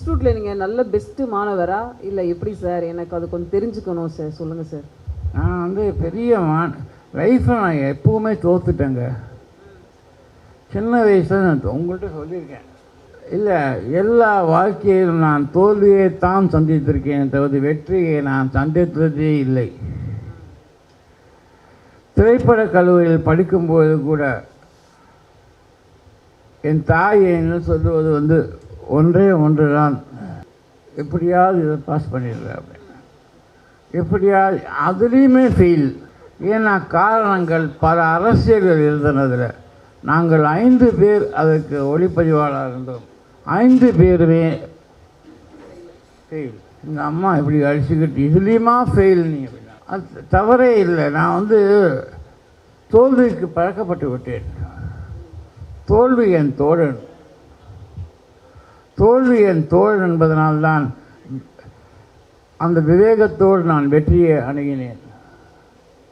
இன்ஸ்டியூட்டில் நீங்கள் நல்ல பெஸ்ட்டு மாணவரா? இல்லை எப்படி சார் எனக்கு அது கொஞ்சம் தெரிஞ்சுக்கணும் சார் சொல்லுங்கள் சார் நான் வந்து பெரிய மான் லைஃப்பில் நான் எப்போவுமே தோத்துட்டேங்க. சின்ன வயசில் நான் உங்கள்கிட்ட சொல்லியிருக்கேன். இல்லை எல்லா வாழ்க்கையிலும் நான் தோல்வியை தான் சந்தித்திருக்கேன் தவிர வெற்றியை நான் சந்தித்ததே இல்லை. திரைப்பட கல்லூரியில் படிக்கும்போது கூட என் தாய் என்ன சொல்லுவது வந்து ஒன்றே ஒன்று தான் எப்படியாவது இதை பாஸ் பண்ணிடுறேன் அப்படின்னு. எப்படியாவது அதுலேயுமே ஃபெயில் ஏன்னா காரணங்கள் பல அரசியல்கள் இருந்தனதில் நாங்கள் ஐந்து பேர் அதற்கு ஒளிப்பதிவாளர் இருந்தோம். ஐந்து பேருமே ஃபெயில் எங்கள் அம்மா இப்படி அழிச்சுக்கிட்டு இதுலேயுமா ஃபெயில் நீ? அப்படின்னா அது தவறே இல்லை. நான் வந்து தோல்விக்கு பழக்கப்பட்டு விட்டேன். தோல்வி என் தோழன். தோல்வி என் தோழன் என்பதனால்தான் அந்த விவேகத்தோடு நான் வெற்றியை அணுகினேன்.